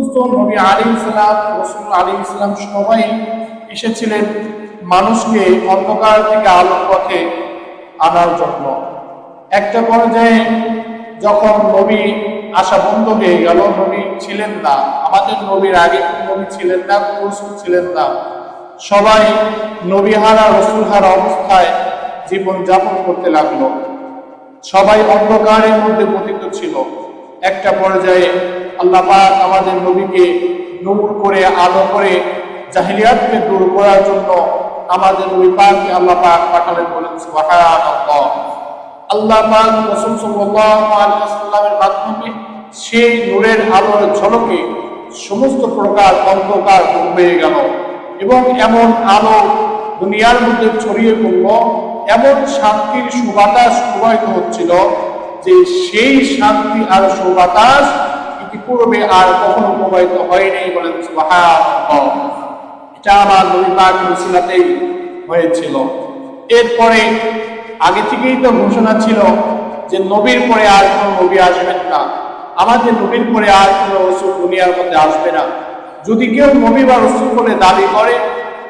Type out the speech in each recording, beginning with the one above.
সমস্ত নবী আলী ইসলাম রসুল আলী ইসলাম সবাই এসেছিলেন মানুষকে অন্ধকার থেকে আলোর পথে আনার জন্য। একটা পর্যায়ে যখন নবী আসা বন্ধ হয়ে গেল, নবী ছিলেন না। আমাদের নবীর আগে নবী ছিলেন না রসুল ছিলেন না। সবাই নবীহারা রসুলহারা অবস্থায় জীবন যাপন করতে লাগল। সবাই অন্ধকারের মধ্যে পতিত ছিল। একটা পর্যায়ে আল্লাহ পাক আমাদের নবীকে নূর করে, আলো করে, জাহিলিয়াতকে দূর করার জন্য আমাদের নবী পাককে আল্লাহ পাক পাঠালেন বলেন, সুবহানাল্লাহ। আল্লাহ পাক রাসূল সাল্লাল্লাহু আলাইহি মাধ্যমে সেই নূরের আলোর ঝলকে সমস্ত প্রকার অন্ধকার দূর হয়ে গেল এবং এমন আলো দুনিয়ার মধ্যে ছড়িয়ে পড়ল, এমন শান্তির সুবাতাস প্রবাহিত হচ্ছিল যে সেই শান্তি আর সুবাতাস ইতিপূর্বে আর কখনো প্রবাহিত হয়নি বলেন সুবহানাল্লাহ। এটা আমার নবী মুসিলাতেই হয়েছিল। এরপরে আগে থেকেই তো ঘোষণা ছিল যে নবীর পরে আর কোনো নবী আসবেন না। আমাদের নবীর পরে আর কোনো রসুল দুনিয়ার মধ্যে আসবে না। যদি কেউ নবী বা রসুল বলে দাবি করে,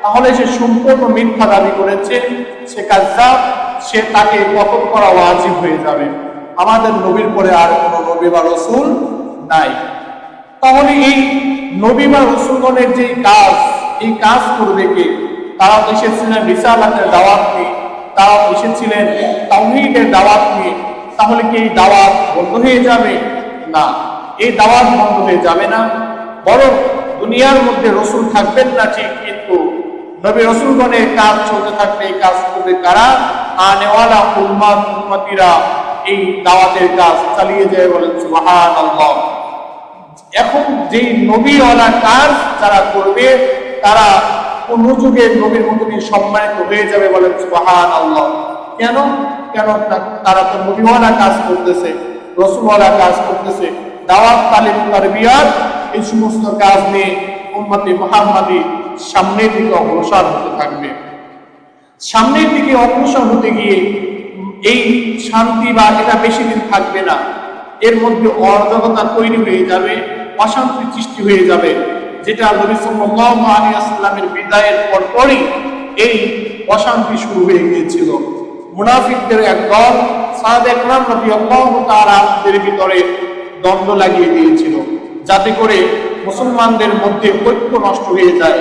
তাহলে সে সম্পূর্ণ মিথ্যা দাবি করেছে। সে কাজা সে তাকে পতন করা ওয়াজিব হয়ে যাবে। আমাদের নবীর পরে আর কোনো নবী বা রসুল নাই। তাহলে এই নবী বা রসুলগণের যে কাজ, এই কাজ করবে কে? তারা এসেছিলেন রিসালাতের দাওয়াত নিয়ে, তারা এসেছিলেন তাওহীদের দাওয়াত নিয়ে। তাহলে কি এই দাওয়াত বন্ধ হয়ে যাবে? না, এই দাওয়াত বন্ধ হয়ে যাবে না। বরং দুনিয়ার মধ্যে রসুল থাকবেন না ঠিক, কিন্তু নবী রসুলগণের কাজ চলতে থাকবে এই কাজ করবে কারা? আনেওয়ালা উম্মাত উম্মতিরা এই দাওয়াতের কাজ চালিয়ে যায় বলেন, সুবহানাল্লাহ। এখন যেই নবীওয়ালা কাজ যারা করবে, তারা কোন যুগে নবীর মতনই সম্মানিত হয়ে যাবে বলেন সুবাহান আল্লাহ কেন কেন তারা তো নবীওয়ালা কাজ করতেছে, রসুলওয়ালা কাজ করতেছে। দাওয়াত, তালিম, তারবিয়াত, এই সমস্ত কাজ নিয়ে উম্মতে মোহাম্মদী সামনের দিকে অগ্রসর হতে থাকবে। সামনের দিকে অগ্রসর হতে গিয়ে এই শান্তি বা এটা বেশি দিন থাকবে না। এর মধ্যে অরাজকতা তৈরি হয়ে যাবে, অশান্তি সৃষ্টি হয়ে যাবে, যেটা নবী সাল্লাল্লাহু আলাইহি ওয়াসাল্লামের বিদায়ের পরপরই এই অশান্তি শুরু হয়ে গিয়েছিল। মুনাফিকদের এক দল সাদ একরাম রাদিয়াল্লাহু তাআলা ভিতরে দ্বন্দ্ব লাগিয়ে দিয়েছিল, যাতে করে মুসলমানদের মধ্যে ঐক্য নষ্ট হয়ে যায়।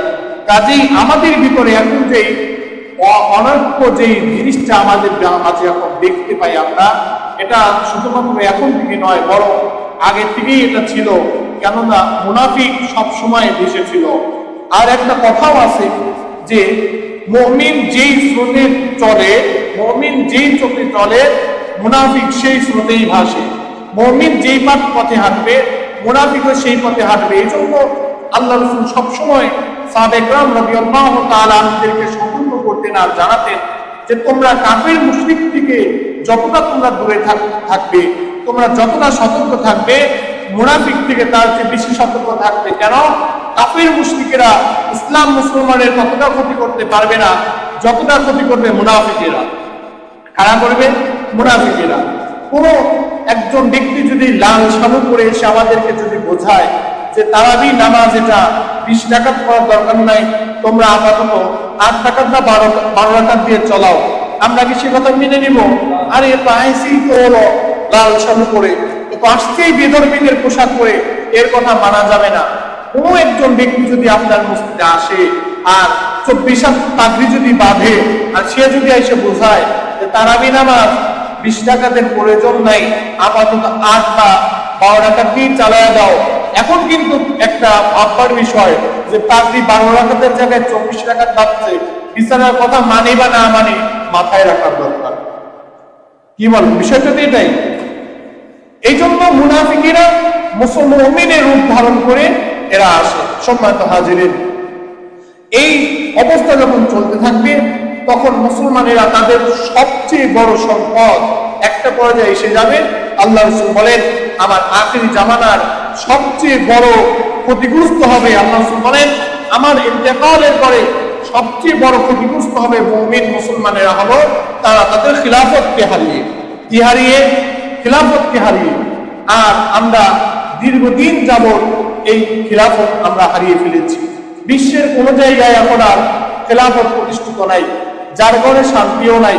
কাজেই আমাদের ভিতরে এখন যে অনৈক্য যে জিনিসটা আমাদের মাঝে এখন দেখতে পাই আমরা, এটা শুধুমাত্র এখন থেকে নয়, বরং আগে থেকেই এটা ছিল। কেননা মুনাফিক সব সময় দেশে ছিল। আর একটা কথাও আছে যে, মমিন যেই স্রোতে চলে, মমিন যেই চোখে চলে, মুনাফিক সেই স্রোতেই ভাসে। মমিন যেই পথে হাঁটবে, মুনাফিকও সেই পথে হাঁটবে। এই জন্য আল্লাহ রসুল সবসময় সাবেকরাম রবি আল্লাহ তালাদেরকে সতর্ক করতেন আর জানাতেন যে তোমরা কাফের মুশরিক থেকে যতটা তোমরা দূরে থাক- থাকবে, তোমরা যতটা সতর্ক থাকবে, মুনাফিক থেকে তার চেয়ে বেশি সতর্ক থাকবে। কেন? কাফের মুশরিকেরা ইসলাম মুসলমানের ততটা ক্ষতি করতে পারবে না, যতটা ক্ষতি করবে মুনাফিকেরা। কারা করবে? মুনাফিকেরা। কোন একজন ব্যক্তি যদি লাল সালু করে এসে আমাদেরকে যদি বোঝায় যে তারাবি নামাজ এটা বিশ টাকা করার দরকার নাই, তোমরা আপাতত আট টাকার না বারো বারো টাকা দিয়ে চলাও। আমরা কি সে কথা মেনে নিব? আরে তো আইসি তো হলো লাল সালু করে এ তো আসছেই বেদরবিদের পোশাক পরে, এর কথা মানা যাবে না। কোনো একজন ব্যক্তি যদি আপনার মসজিদে আসে আর চব্বিশ পাগড়ি যদি বাঁধে, আর সে যদি এসে বোঝায় যে তারাবি নামাজ বিশ টাকাদের প্রয়োজন নাই, আপাতত আট বা বারো টাকা দিয়ে চালায় দাও। এখন কিন্তু একটা ভাববার বিষয় যে পাগড়ি বারো টাকাদের জায়গায় চব্বিশ টাকা পাচ্ছে বিচারের কথা মানে বা না মানে মাথায় রাখার দরকার। কি বল বিষয়টা তো এটাই। এই জন্য মুনাফিকেরা মুসলমিনের রূপ ধারণ করে এরা আসে, সম্মানিত হাজিরের এই অবস্থা যখন চলতে থাকবে, তখন মুসলমানেরা তাদের সবচেয়ে বড় সম্পদ একটা পর্যায়ে এসে যাবে। আল্লাহ রসুল বলেন, আমার আখির জামানার সবচেয়ে বড় ক্ষতিগ্রস্ত হবে, আল্লাহ বলেন, আমার ইন্তেকালের পরে সবচেয়ে বড় ক্ষতিগ্রস্ত হবে মুমিন মুসলমানেরা হলো তারা তাদের খিলাফতকে হারিয়ে। কি হারিয়ে? খিলাফতকে হারিয়ে। আর আমরা দীর্ঘদিন যাবৎ এই খিলাফত আমরা হারিয়ে ফেলেছি। বিশ্বের কোনো জায়গায় এখন আর খেলাফত প্রতিষ্ঠিত নাই, যার ঘরে শান্তিও নাই।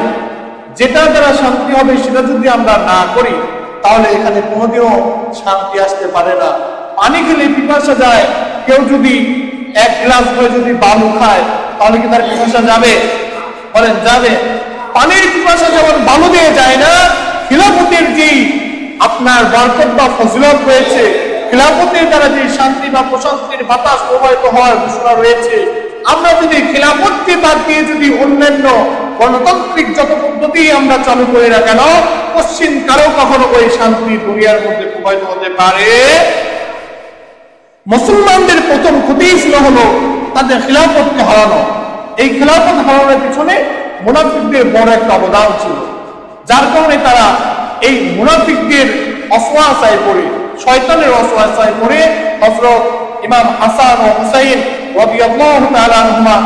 যেটা দ্বারা শান্তি হবে, সেটা যদি আমরা না করি তাহলে এখানে কোনোদিনও শান্তি আসতে পারে না। পানি খেলে পিপাসা যায়। কেউ যদি এক গ্লাস করে যদি বালু খায়, তাহলে কি তার পিপাসা যাবে? বলেন, যাবে। পানির পিপাসা যেমন বালু দিয়ে যায় না, খিলাফতের যেই আপনার বরকত বা ফজিলত রয়েছে, খিলাফতের দ্বারা যে শান্তি বা প্রশান্তির বাতাস প্রবাহিত হওয়ার ঘোষণা রয়েছে, আমরা যদি খিলাফতকে বাদ দিয়ে যদি অন্যান্য গণতান্ত্রিক যত পদ্ধতি আমরা চালু করি না কেন, পশ্চিম কারও কখনো ওই শান্তি দুনিয়ার মধ্যে প্রবাহিত হতে পারে। মুসলমানদের প্রথম ক্ষতি ছিল হলো তাদের খিলাফতকে হারানো। এই খিলাফত হারানোর পিছনে মুনাফিকদের বড় একটা অবদান ছিল। যার কারণে তারা এই মুনাফিকদের অসহায় পড়ে, শয়তানের অসহায় পড়ে। হযরত ইমাম হাসান ও হুসাইন তাআলা আনহুমা,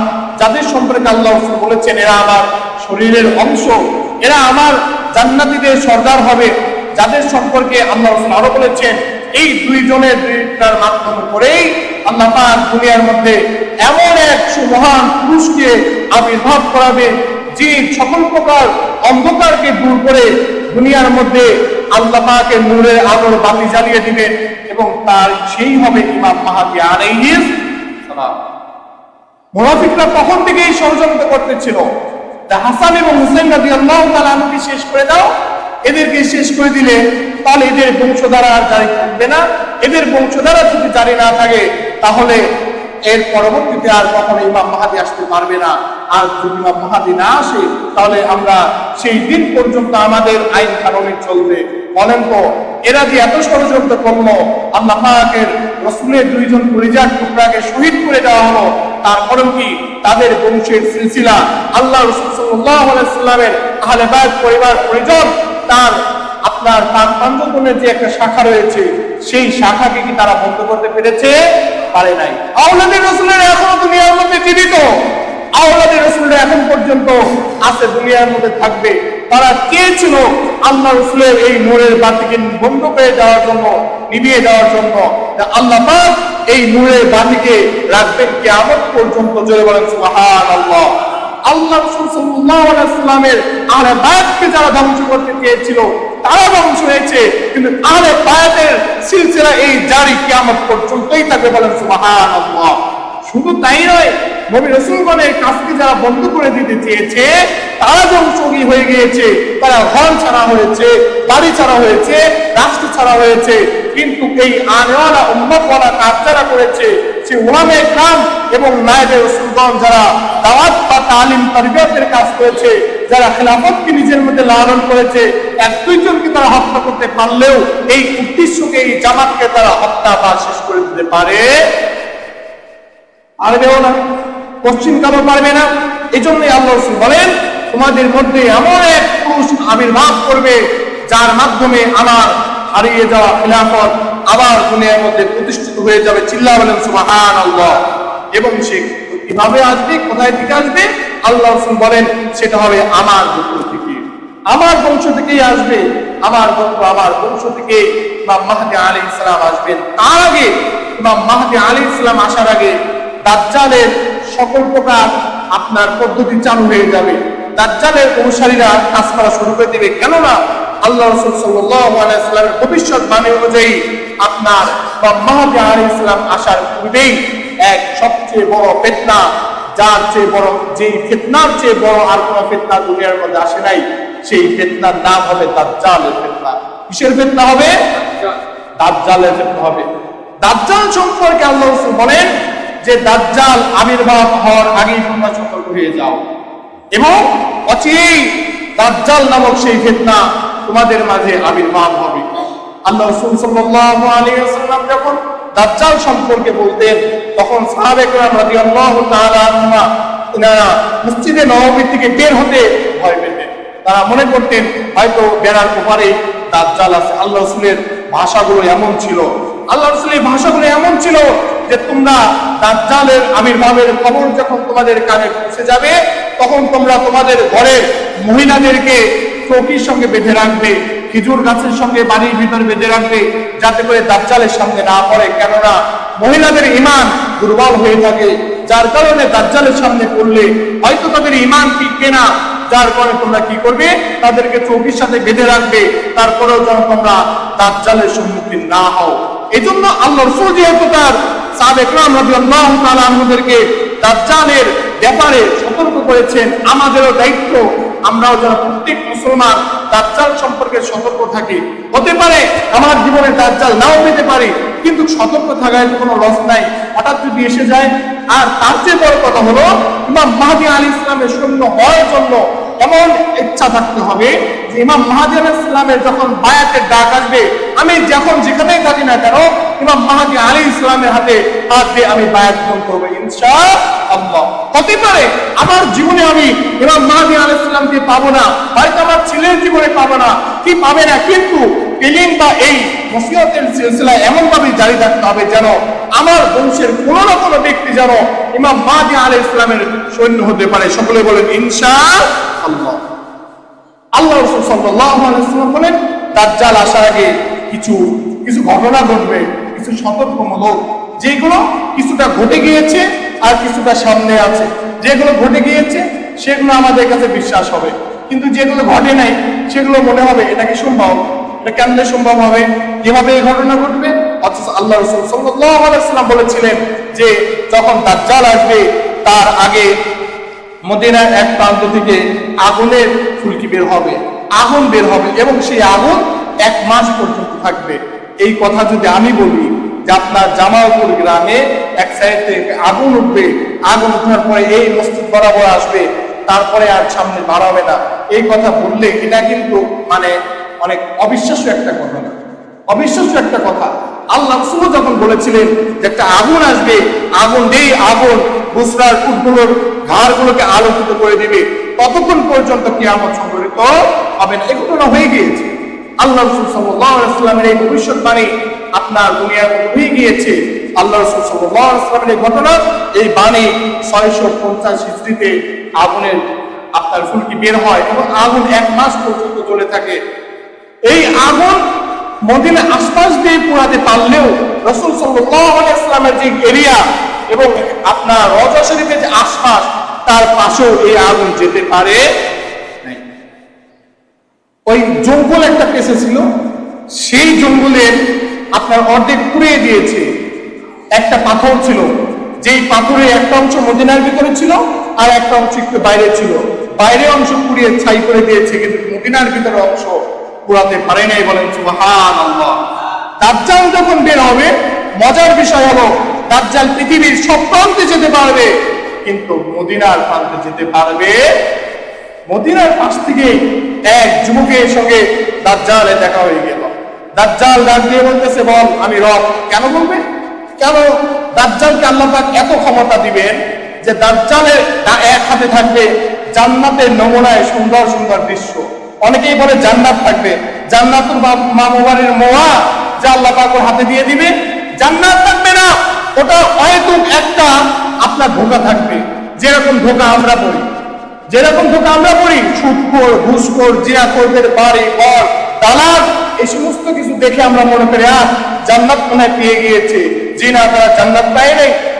যাদের সম্পর্কে আল্লাহ বলেছেন, এরা আমার শরীরের অংশ। এরা আমার জান্নাতীদের সর্দার হবে, যাদের সম্পর্কে আল্লাহ আরও বলেছেন। এই দুইজনের দুইটার মাধ্যম করেই আল্লাহ পাক দুনিয়ার মধ্যে এমন এক সুমহান পুরুষকে আবির্ভাব করাবে, যে সকল প্রকার অন্ধকারকে দূর করে দুনিয়ার মধ্যে আল্লাহ পাকের নূরের আলোর বাতি জ্বালিয়ে দিবেন এবং তার সেই হবে ইমাম মাহাদি আলাইহিস সালাম। মুনাফিকরা তখন থেকেই ষড়যন্ত্র করতেছিল। হাসান এবং হুসেন রাজি আল্লাহ তালাকে শেষ করে দাও। এদেরকে শেষ করে দিলে তাহলে এদের বংশধারা আর জারি থাকবে না। এদের বংশধারা যদি জারি না থাকে, তাহলে এর পরবর্তীতে আর কখনো ইমাম মাহাদি আসতে পারবে না। আর যদি ইমাম মাহাদি না আসে, তাহলে আমরা সেই দিন পর্যন্ত আমাদের আইন কানুনে চলবে। বলেন তো, এরা যে এত ষড়যন্ত্র করল আল্লাহ রসুলের দুইজন পরিজার টুকরাকে শহীদ করে দেওয়া হলো তারপরেও কি? তাদের বংশের সিলসিলা। আল্লাহ রসুল সাল্লাল্লাহু আলাইহি সাল্লামের আহলে বাইত পরিবার, পরিজন, তার আপনার তার পাঞ্জনের যে একটা শাখা রয়েছে, সেই শাখাকে কি তারা বন্ধ করতে পেরেছে? পারে নাই। আওলাদের রসুলের এখনও দুনিয়ার মধ্যে জীবিত। আওলাদের রসুলরা এখন পর্যন্ত আছে দুনিয়ার মধ্যে থাকবে। তারা চেয়েছিল আল্লাহ রসুলের এই নূরের বাতিকে বন্ধ করে দেওয়ার জন্য নিভিয়ে দেওয়ার জন্য। আল্লাহ পাক এই নূরের বাতিকে রাখবেন কিয়ামত পর্যন্ত জোরে বলেন সুবহান আল্লাহ আল্লাহ রসুল সাল্লাল্লাহু আলাইহি সাল্লামের আহলে বায়াতকে যারা ধ্বংস করতে চেয়েছিল তারা ধ্বংস হয়েছে। কিন্তু আহলে বায়াতের সিলসিলা এই জারি কিয়ামত পর্যন্তই থাকবে বলেন, সুবহানাল্লাহ। শুধু তাই নয় নবী রসুলগণের কাজকে যারা বন্ধ করে দিতে চেয়েছে, তারা ধ্বংসী হয়ে গিয়েছে, তারা ঘর ছাড়া হয়েছে, বাড়ি ছাড়া হয়েছে, রাষ্ট্র ছাড়া হয়েছে, কিন্তু এই আনেওয়ালা উম্মতওয়ালা কাজ যারা করেছে, সে উলামে ইকরাম এবং নায়েবে রসুলগণ যারা দাওয়াত বা তালিম তরবিয়তের কাজ করেছে, যারা খেলাফতকে নিজের মধ্যে লালন করেছে, এক দুইজনকে তারা হত্যা করতে পারলেও এই উদ্দেশ্যকে, এই জামাতকে তারা হত্যা বা শেষ করে দিতে পারে। পারবেও না। পশ্চিম কালো পারবে না। এই জন্যই আল্লাহ রসুল বলেন, তোমাদের মধ্যে এমন এক পুরুষ আবির্ভাব করবে, যার মাধ্যমে আমার হারিয়ে যাওয়া খিলাফত আবার দুনিয়ার মধ্যে প্রতিষ্ঠিত হয়ে যাবে। চিল্লা বলেন সুবাহান আল্লাহ এবং সে কীভাবে আসবে, কোথায় থেকে আসবে? আল্লাহ রসুল বলেন, সেটা হবে আমার গোত্র থেকে। আমার বংশ থেকেই আসবে। আমার গোত্র আমার বংশ থেকে ইমাম মাহদি আলী ইসলাম আসবেন। তার আগে ইমাম মাহদি আলী ইসলাম আসার আগে দাজ্জালের সকল প্রকার আপনার পদ্ধতি চালু হয়ে যাবে। দাজ্জালের অনুসারীরা কাজ করা শুরু করে দিবে। কেননা আল্লাহ রসুল সাল্লামের ভবিষ্যৎবাণী অনুযায়ী আপনার বা আলী ইসলাম আসার পূর্বেই এক সবচেয়ে বড় ফেতনা, যার চেয়ে বড় যে ফেতনার চেয়ে বড় আর কোনো ফেতনা দুনিয়ার মধ্যে আসে নাই, সেই ফেতনার নাম হবে দাজ্জালের ফেতনা। কিসের ফেতনা হবে? দাজ্জালের ফেতনা হবে। দাজ্জাল সম্পর্কে আল্লাহ রসুল বলেন যে দাজ্জাল আবির্ভাব হওয়ার আগেই তোমরা সতর্ক হয়ে যাও এবং অচিরেই দাজ্জাল নামক সেই ফিতনা তোমাদের মাঝে আবির্ভাব হবে আল্লাহ রাসূল সাল্লাল্লাহু আলাইহি ওয়াসাল্লাম যখন দাজ্জাল সম্পর্কে বলতেন তখন সাহাবে کرام রাদিয়াল্লাহু তাআলা আনহুমা ইনারা মসজিদে নববী থেকে বের হতে ভয় পেতেন তারা মনে করতেন হয়তো বেড়ার ওপারে দাজ্জাল আছে আল্লাহ রাসূলের ভাষাগুলো এমন ছিল আল্লাহ রাসূলের ভাষাগুলো এমন ছিল যে তোমরা দাজ্জালের আবির্ভাবের খবর যখন তোমাদের কানে পৌঁছে যাবে, তখন তোমরা তোমাদের ঘরের মহিলাদেরকে চৌকির সঙ্গে বেঁধে রাখবে, খেজুর গাছের সঙ্গে বাড়ির ভিতরে বেঁধে রাখবে, যাতে করে দাজ্জালের সামনে না পড়ে। কেননা মহিলাদের ইমান দুর্বল হয়ে থাকে। যার কারণে দাজ্জালের সামনে পড়লে হয়তো তাদের ইমান টিকবে না। যার কারণে তোমরা কি করবে? তাদেরকে চৌকির সাথে বেঁধে রাখবে। তারপরেও যেন তোমরা দাজ্জালের সম্মুখীন না হও। এই জন্য আল্লাহ রসুল যেহেতু তার আল্লাহ দাজ্জালের ব্যাপারে সতর্ক করেছেন। আমাদেরও দায়িত্ব, আমরাও যেন প্রত্যেক মুসলমান দাজ্জাল সম্পর্কে সতর্ক থাকি। হতে পারে আমার জীবনে দাজ্জাল নাও পেতে পারি, কিন্তু সতর্ক থাকায় তো কোনো লস নাই। হঠাৎ যদি এসে যায়, আর তার চেয়ে বড় কথা হলো, ইমাম মাহাদি আলী ইসলামের সৈন্য হওয়ার জন্য এমন ইচ্ছা থাকতে হবে যে ইমাম মাহাদি ইসলামের যখন বায়াতের ডাক আসবে, আমি যখন যেখানেই থাকি না কেন, ইমাম মাহাদি আলী ইসলামের হাতে হাত দিয়ে আমি বায়াত গ্রহণ করব ইনশা আল্লাহ হতে পারে আমার জীবনে আমি ইমাম মাহাদি আলী ইসলামকে পাবো না, হয়তো আমার ছেলের জীবনে পাবো না, কি পাবে না, কিন্তু এলিম বা এই নসিহতের সিলসিলা এমন ভাবে জারি থাকতে হবে যেন আমার বংশের কোনো না কোনো ব্যক্তি যেন ইমাম মাহাদি আলী ইসলামের সৈন্য হতে পারে। সকলে বলেন ইনশা আল্লাহ আল্লাহ রসুল সাল্লাল্লাহু আলাইহি ওয়াসাল্লাম বলেন, দাজ্জাল আসার আগে কিছু কিছু ঘটনা ঘটবে, কিছু সতর্কমূলক। যেগুলো কিছুটা ঘটে গিয়েছে আর কিছুটা সামনে আছে। যেগুলো ঘটে গিয়েছে, সেগুলো আমাদের কাছে বিশ্বাস হবে। কিন্তু যেগুলো ঘটে নাই, সেগুলো মনে হবে, এটা কি সম্ভব? এটা কেমনে সম্ভব হবে? কীভাবে এই ঘটনা ঘটবে? অথচ আল্লাহ রসুল আলাইহি বলেছিলেন যে, যখন দাজ্জাল আসবে, তার আগে মদিনার এক প্রান্ত থেকে আগুনের ফুলকি বের হবে, আগুন বের হবে এবং সেই আগুন এক মাস পর্যন্ত থাকবে। এই কথা যদি আমি বলি যে আপনার জামালপুর গ্রামে এক সাইড থেকে আগুন উঠবে, আগুন ওঠার পরে এই মসজিদ বরাবর আসবে, তারপরে আর সামনে বাড়াবে না। এই কথা বললে এটা কিন্তু মানে অনেক অবিশ্বাস্য একটা ঘটনা। অবিশ্বাস্য একটা কথা। আল্লাহ রসুল যখন বলেছিলেন যে একটা আগুন আসবে, আগুন নেই আগুন বুসরার উটগুলোর ঘাড়গুলোকে আলোকিত করে দিবে, ততক্ষণ পর্যন্ত কিয়ামত সংঘটিত হবে না। ঘটনা হয়ে গিয়েছে। আল্লাহ রসুল সাল্লামের এই ভবিষ্যৎবাণী আপনার মধ্যে হয়ে গিয়েছে। আল্লাহ রসুল সাল্লামের এই ঘটনা, এই বাণী ছয়শো পঞ্চাশ হিস্ট্রিতে আগুনের আপনার ফুলকি বের হয় এবং আগুন এক মাস পর্যন্ত চলে থাকে। এই আগুন মদিনা আশপাশ দিয়ে পোড়াতে পারলেও রসুল সাল্লামের যে এরিয়া এবং আপনার রজা শরীফের যে আশপাশ, তার পাশেও এই আগুন যেতে পারে ওই জঙ্গল একটা পেছে ছিল, সেই জঙ্গলের আপনার অর্ধেক পুড়িয়ে দিয়েছে। একটা পাথর ছিল, যেই পাথরের একটা অংশ মদিনার ভিতরে ছিল আর একটা অংশ একটু বাইরে ছিল। বাইরে অংশ পুড়িয়ে ছাই করে দিয়েছে, কিন্তু মদিনার ভিতরে অংশ পুরাতে পারে নাই বলেন সুবহান দাজ্জাল যখন বের হবে, মজার বিষয় হলো, দাজ্জাল পৃথিবীর সব প্রান্তে যেতে পারবে, কিন্তু মদিনার প্রান্তে যেতে পারবে মদিনার পাশ থেকে এক যুবকের সঙ্গে দাজ্জালের দেখা হয়ে গেল। দাজ্জাল ডাক দিয়ে বলতেছে, বল, আমি রব। কেন বলবে? কেন? দাজ্জালকে আল্লাহ পাক এত ক্ষমতা দিবেন যে দাজ্জালের এক হাতে থাকবে জান্নাতের নমুনায় সুন্দর সুন্দর দৃশ্য। অনেকেই বলে জান্নাত থাকবে। জান্নাতুল মা- মোয়া যা আল্লাহ পাক ওর হাতে দিয়ে দিবে। জান্নাত থাকবে না। ওটা হয়তো একটা আপনার ধোকা থাকবে। যেরকম ধোকা আমরা পড়ি। যেরকম ধোকা আমরা পড়ি সুদখোর ঘুষখোর, জিয়াখোরদের বাড়ি, ঘর তালাক এই সমস্ত কিছু দেখে আমরা মনে করি আর জান্নাত মনে পেয়ে গিয়েছে। জি না, তারা জান্নাত পায়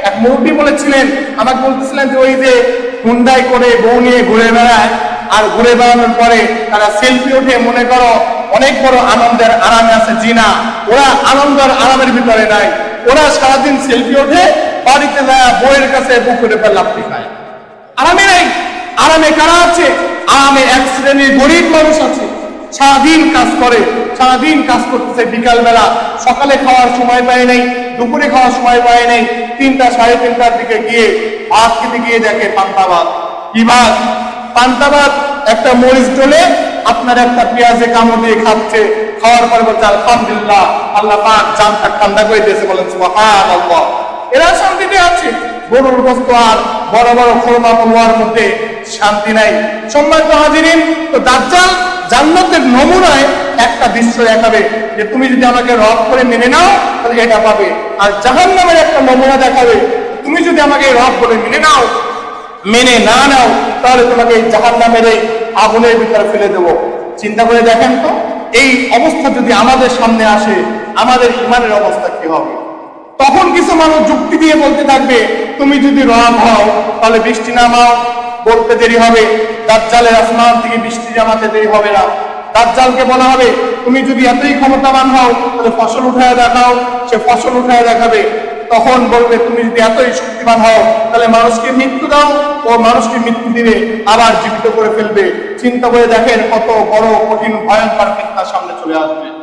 এক মুরব্বী বলেছিলেন, আমাকে বলতেছিলেন যে, ওই যে হুন্ডাই করে বউ নিয়ে ঘুরে বেড়ায় আর ঘুরে বেড়ানোর পরে তারা সেলফি ওঠে মনে করো অনেক বড় আনন্দের আরামে আছে, জিনা। ওরা আনন্দের আরামের ভিতরে নাই। ওরা সারাদিন সেলফি ওঠে বাড়িতে যায় বইয়ের কাছে পুকুরে লাফি খায়। আরামে নাই। আরামে কারা আছে? আরামে এক শ্রেণির গরিব মানুষ আছে। সারাদিন কাজ করে, সারাদিন কাজ করতেছে বিকাল বেলা সকালে খাওয়ার সময় পায় নাই, দুপুরে খাওয়ার সময় পায় নাই। তিনটা, সাড়ে তিনটার দিকে গিয়ে ভাত খেতে গিয়ে দেখে পান্তা ভাত। কি ভাত? পান্তা ভাত একটা মরিচ ডলে আপনার একটা পেঁয়াজে কামড় দিয়ে খাচ্ছে। খাওয়ার পরে বলছে, আলহামদুলিল্লাহ, আল্লাহ পাক জানটা ঠান্ডা করে দিয়েছে। বলেন সুবহান আল্লাহ এরা শান্তিতে আছে। গরুর গোস্ত আর বড় বড় খোরমা পড়ুয়ার মধ্যে শান্তি নাই। সম্মানিত হাজিরিন, তো দাজ্জাল জান্নাতের নমুনায় একটা দৃশ্য দেখাবে যে তুমি যদি আমাকে রব করে মেনে নাও, তাহলে এটা পাবে। আর জাহান্নামের একটা নমুনা দেখাবে, তুমি যদি আমাকে রব করে মেনে নাও মেনে না নাও, তাহলে তোমাকে এই জাহান্নামের এই আগুনের ভিতরে ফেলে দেবো। চিন্তা করে দেখেন তো, এই অবস্থা যদি আমাদের সামনে আসে, আমাদের ইমানের অবস্থা কি হবে? তখন কিছু মানুষ যুক্তি দিয়ে বলতে থাকবে, তুমি যদি রব হও, তাহলে বৃষ্টি নামাও, বলতে দেরি হবে। দাজ্জালের আসমান থেকে বৃষ্টি জামাতে দেরি হবে না। দাজ্জালকে বলা হবে, তুমি যদি এতই ক্ষমতাবান হও, তাহলে ফসল উঠায় দেখাও, সে ফসল উঠায় দেখাবে। তখন বলবে, তুমি যদি এতই শক্তিমান হও, তাহলে মানুষকে মৃত্যু দাও ও মানুষকে মৃত্যু দিবে, আবার জীবিত করে ফেলবে। চিন্তা করে দেখেন কত বড় কঠিন, ভয়ঙ্কর সামনে চলে আসবে।